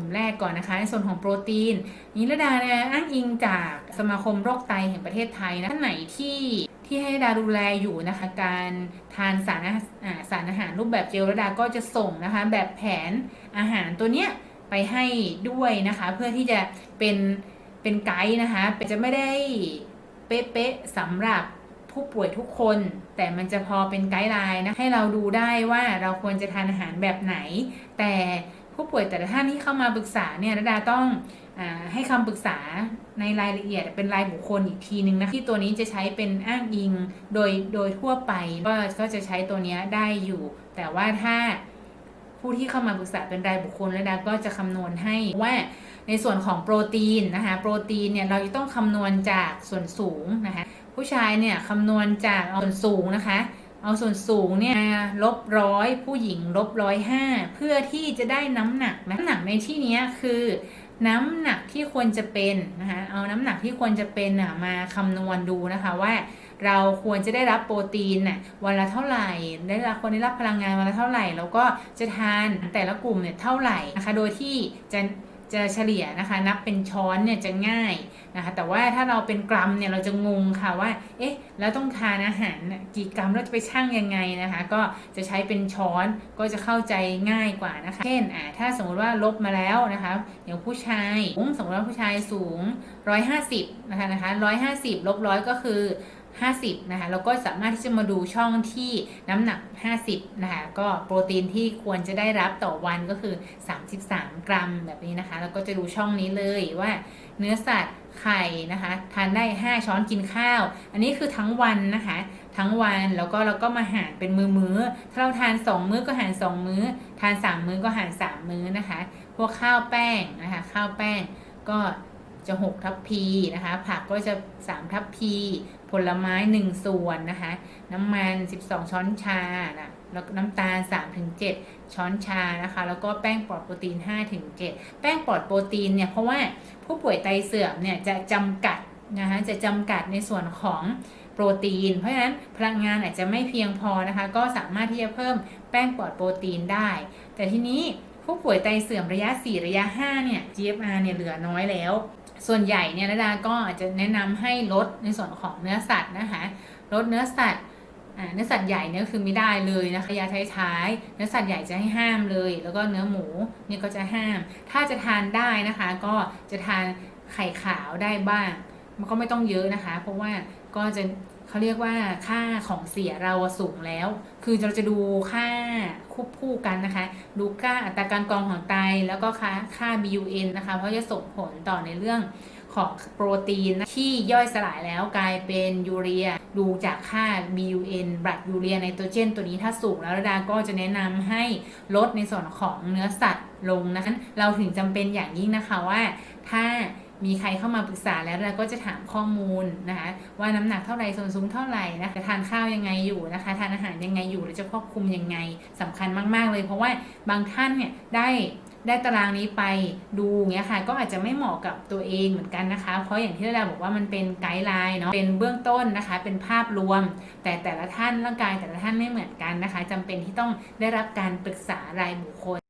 ลุ่มแรกก่อนนะคะ ในส่วนของโปรตีนนิรดาเนี่ยอ้างอิงจากสมาคมโรคไตแห่งประเทศไทยนะท่านไหนที่ที่ให้ดาดูแลอยู่นะคะ การทานสารอาอ่าสารอาหารรูปแบบเจลระดาก็จะส่งนะคะ แบบแผนอาหารตัวเนี้ยไปให้ด้วยนะคะ เพื่อที่จะเป็นเป็นไกด์นะคะจะไม่ได้เป๊ะๆสำหรับผู้ป่วยทุกคน แต่มันจะพอเป็นไกด์ไลน์นะให้เราดูได้ว่าเราควรจะทานอาหารแบบไหน แต่ ผู้ป่วยแต่ละท่านที่เข้ามาปรึกษาเนี่ยระดาต้องอให้คำปรึกษาในรายละเอียดเป็นรายบุคคลอีกทีนึงนะที่ตัวนี้จะใช้เป็นอ้างอิงโดยโดยทั่วไปก็ก็จะใช้ตัวนี้ได้อยู่ แต่ว่าถ้าผู้ที่เข้ามาปรึกษาเป็นรายบุคคลระดาก็จะคำนวณให้ว่าในส่วนของโปรตีนนะคะโปรตีนเนี่ยเราจะต้องคำนวณจากส่วนสูงนะคะผู้ชายเนี่ยคำนวณจากส่วนสูงนะคะ เอาส่วนสูงเนี่ยลบร้อยผู้หญิงลบร้อยห้าเพื่อที่จะได้น้ำหนักน้ำหนักในที่นี้คือ น้ำหนักที่ควรจะเป็นนะคะเอาน้ำหนักที่ควรจะเป็นนะมาคำนวณดูนะคะว่า เราควรจะได้รับโปรตีนน่ะวันละเท่าไหร่ได้รับควรได้รับพลังงานวันละเท่าไหร่ แล้วก็จะทานแต่ละกลุ่มเนี่ยเท่าไหร่นะคะโดยที่จะ จะเฉลี่ยนะคะ นับเป็นช้อนเนี่ยจะง่ายนะคะแต่ว่าถ้าเราเป็นกรัมเนี่ยเราจะงงค่ะว่าเอ๊ะแล้วต้องทานอาหารกี่กรัมเราจะไปชั่งยังไงนะคะ ก็จะใช้เป็นช้อนก็จะเข้าใจง่ายกว่านะคะ เช่นอ่าถ้าสมมติว่าลบมาแล้วนะคะอย่างผู้ชายสมมติว่าผู้ชายสูง 150นะคะนะคะ150ลบร้อยก็คือ 50นะคะแล้วก็สามารถที่จะมาดูช่องที่น้ำหนัก 50นะคะก็โปรตีนที่ควรจะได้รับต่อวันก็คือ 33 กรัมแบบนี้นะคะ แล้วก็จะดูช่องนี้เลยว่าเนื้อสัตว์ไข่นะคะทานได้ 5 ช้อนกินข้าว อันนี้คือทั้งวันนะคะทั้งวันแล้วก็เราก็มาหารเป็นมือมือๆถ้าเราทาน 2 มื้อก็หาร 2 มื้อ ทาน 3 มื้อก็หาร 3 มื้อนะคะ พวกข้าวแป้งนะคะข้าวแป้งก็ จะ6ทัพพีนะคะ ผักก็จะ3ทัพพี ผลไม้ 1 ส่วนนะคะ น้ำมัน 12 ช้อนชานะแล้วน้ำตาล 3-7 ช้อนชานะคะ แล้วก็แป้งปลอดโปรตีน 5-7 แป้งปลอดโปรตีนเนี่ย เพราะว่าผู้ป่วยไตเสื่อมเนี่ยจะจำกัดนะคะ จะจำกัดในส่วนของโปรตีน เพราะฉะนั้นพลังงานอาจจะไม่เพียงพอนะคะ ก็สามารถที่จะเพิ่มแป้งปลอดโปรตีนได้ แต่ทีนี้ผู้ป่วยไตเสื่อมระยะ 4 ระยะ 5 เนี่ย GFR เนี่ยเหลือน้อยแล้ว ส่วนใหญ่เนี่ยระดาก็อาจจะแนะนำให้ลดในส่วนของเนื้อสัตว์นะคะลดเนื้อสัตว์เนื้อสัตว์ใหญ่เนี่ยคือไม่ได้เลยนะคะยาท้ายๆเนื้อสัตว์ใหญ่จะให้ห้ามเลย แล้วก็เนื้อหมูเนี่ยก็จะห้าม ถ้าจะทานได้นะคะ ก็จะทานไข่ขาวได้บ้าง มันก็ไม่ต้องเยอะนะคะ เพราะว่าก็จะ เขาเรียกว่าค่าของเสียเราสูงแล้ว คือเราจะดูค่าควบคู่กันนะคะ ดูค่าอัตราการกรองของไตแล้วก็ค่าค่า BUN นะคะ เพราะจะส่งผลต่อในเรื่องของโปรตีนที่ย่อยสลายแล้วกลายเป็นยูเรีย ดูจากค่า BUN บลัดยูเรียไนโตรเจน ตัวนี้ถ้าสูงแล้วระดาก็จะแนะนำให้ลดในส่วนของเนื้อสัตว์ลงนะคะเราถึงจำเป็นอย่างยิ่งนะคะว่าถ้า มีใครเข้ามาปรึกษาแล้วเราก็จะถามข้อมูลนะคะว่าน้ำหนักเท่าไหร่ส่วนสูงเท่าไหร่นะจะทานข้าวยังไงอยู่นะคะทานอาหารยังไงอยู่หรือจะควบคุมยังไงสำคัญมาก ๆ เลย เพราะว่าบางท่านเนี่ยได้ได้ตารางนี้ไปดูเงี้ยค่ะ ก็อาจจะไม่เหมาะกับตัวเองเหมือนกันนะคะ เพราะอย่างที่เราบอกว่ามันเป็นไกด์ไลน์เนาะเป็นเบื้องต้นนะคะ เป็นภาพรวม แต่แต่ละท่านร่างกายแต่ละท่านไม่เหมือนกันนะคะจำเป็นที่ต้องได้รับการปรึกษารายบุคคล